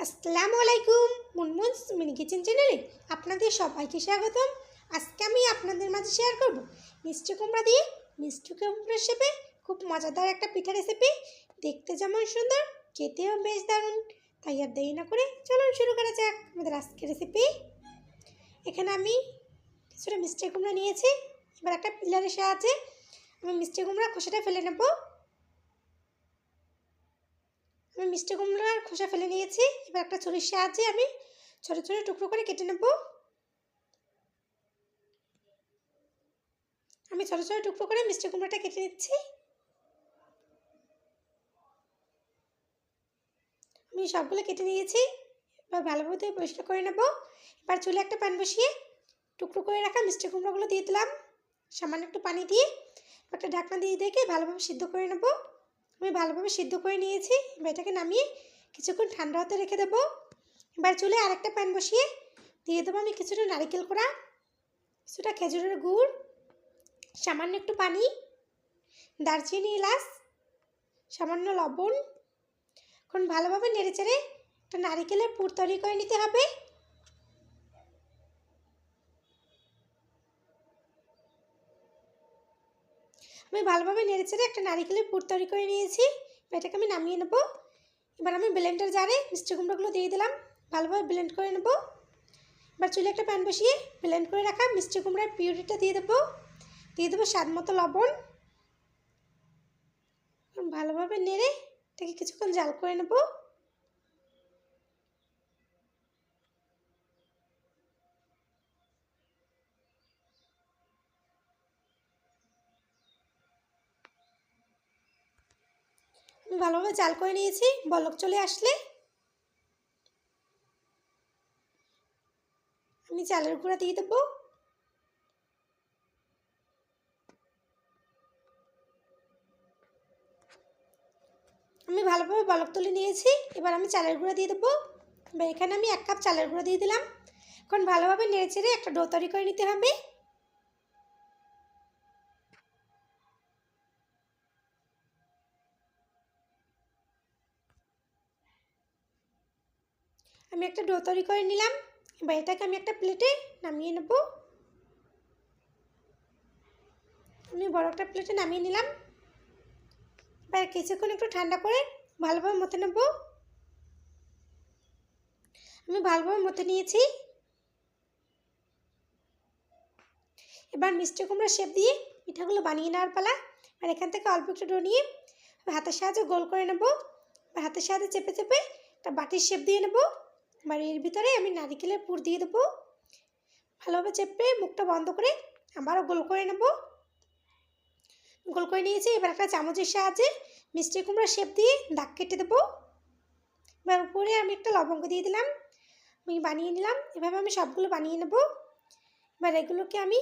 আসসালামু আলাইকুম Munmun mini kitchen চ্যানেলে আপনাদের সবাইকে স্বাগতম। আজকে আমি আপনাদের মাঝে শেয়ার করব মিষ্টি কুমড়া দিয়ে মিষ্টি কুমড়া শেপে খুব মজাদার একটা পিঠা রেসিপি দেখতে যেমন সুন্দর, খেতেও বেশ দারুণ। তাই আর দেরি না করে চলুন শুরু করা যাক আমাদের আজকের রেসিপি এখানে আমি কিছুটা মিষ্টি কুমড়া নিয়েছি, এবার একটা পিলারের সাহায্যে আমি মিষ্টি কুমড়া খোসাটা ফেলে নেব। আমি মিষ্টি কুমড়ার খোসা ফেলে নিয়েছি। এবার একটা ছুরির সাহায্যে আমি ছোটো ছোটো টুকরো করে কেটে নেব। আমি ছোটো ছোটো টুকরো করে মিষ্টি কুমড়াটা কেটে নিচ্ছি। আমি সবগুলো কেটে নিয়েছি। এবার ভালোভাবে পরিষ্কার করে নেব। এবার চুলে একটা প্যান বসিয়ে টুকরো করে রাখা মিষ্টি কুমড়োগুলো দিয়ে দিলাম। সামান্য একটু পানি দিয়ে একটা ঢাকনা দিয়ে দেখে ভালোভাবে সিদ্ধ করে নেব। আমি ভালোভাবে সিদ্ধ করে নিয়েছি। এবার এটাকে নামিয়ে কিছুক্ষণ ঠান্ডা হতে রেখে দেবো। এবার চুলে আরেকটা প্যান বসিয়ে দিয়ে দেবো আমি কিছুটা নারিকেল কোড়া, কিছুটা খেজুরের গুড়, সামান্য একটু পানি, দারচিনি এলাচ, সামান্য লবণ। এখন ভালোভাবে নেড়ে চেড়ে একটা নারিকেলের পুর তৈরি করে নিতে হবে। আমি ভালোভাবে নেড়ে নেড়েচেড়ে একটা নারিকেলের পুর তৈরি করে নিয়েছি। এটাকে আমি নামিয়ে নেব। এবার আমি ব্লেন্ডার জারে মিষ্টি কুমড়োগুলো দিয়ে দিলাম। ভালোভাবে ব্লেন্ড করে নেব। এবার চুলে একটা প্যান বসিয়ে ব্লেন্ড করে রাখা মিষ্টি কুমড়ার পিউরিটা দিয়ে দেবো। দিয়ে দেবো স্বাদ মতো লবণ। ভালোভাবে নেড়ে এটাকে কিছুক্ষণ জাল করে নেব আমি ভালোভাবে চাল করে নিয়েছি। বলক চলে আসলে। আমি চালের গুঁড়া দিয়ে দেবো। আমি ভালোভাবে বলক তুলে নিয়েছি। এবার আমি চালের গুঁড়া দিয়ে দেবো। এবার এখানে আমি এক কাপ চালের গুঁড়া দিয়ে দিলাম। এখন ভালোভাবে নেড়ে চেড়ে একটা ডো তৈরি করে নিতে হবে। আমি একটা ডো তৈরি করে নিলাম। এবার এটাকে আমি একটা প্লেটে নামিয়ে নেব। আমি বড় একটা প্লেটে নামিয়ে নিলাম। এবার কিছুক্ষণ একটু ঠান্ডা করে ভালোভাবে মতে নেব। আমি ভালোভাবে মতে নিয়েছি। এবার মিষ্টি কুমড়া শেপ দিয়ে পিঠাগুলো বানিয়ে নেওয়ার পালা। আর এখান থেকে অল্প একটু ডো নিয়ে হাতের সাহায্যে গোল করে নেব। হাতের সাহায্যে চেপে চেপে একটা বাটির শেপ দিয়ে নেব। এবার এর ভিতরে আমি নারিকেলের পুর দিয়ে দেবো। ভালোভাবে চেপে মুখটা বন্ধ করে আবারও গোল করে নেব। গোল করে নিয়েছি, এবার একটা চামচের সাহায্যে মিষ্টি কুমড়া শেপ দিয়ে দাগ কেটে দেবো। এবার উপরে আমি একটা লবঙ্গ দিয়ে দিলাম, আমি বানিয়ে নিলাম, এভাবে আমি সবগুলো বানিয়ে নেব। এবার এগুলোকে আমি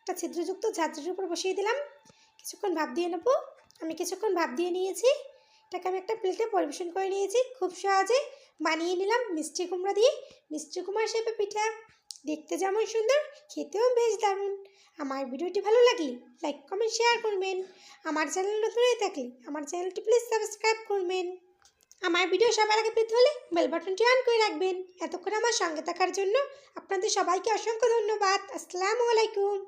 একটা ছিদ্রযুক্ত ঝাঁঝরির উপর বসিয়ে দিলাম, কিছুক্ষণ ভাপ দিয়ে নেব। আমি কিছুক্ষণ ভাপ দিয়ে নিয়েছি, এটাকে আমি একটা প্লেটে পরিবেশন করে নিয়েছি, খুব সহজে বানিয়ে নিলাম মিষ্টি কুমড়ো দিয়ে। মিষ্টি কুমড়া শেপে পিঠা। দেখতে যেমন সুন্দর, খেতেও বেশ দারুণ। আমার ভিডিওটি ভালো লাগলে লাইক, কমেন্ট, শেয়ার করবেন। আমার চ্যানেল নতুন হয়ে থাকলে আমার চ্যানেলটি প্লিজ সাবস্ক্রাইব করবেন। আমার ভিডিও সবার আগে পেতে হলে বেল বাটনটি অন করে রাখবেন। এতক্ষণ আমার সঙ্গে থাকার জন্য আপনাদের সবাইকে অসংখ্য ধন্যবাদ। আসসালামু আলাইকুম।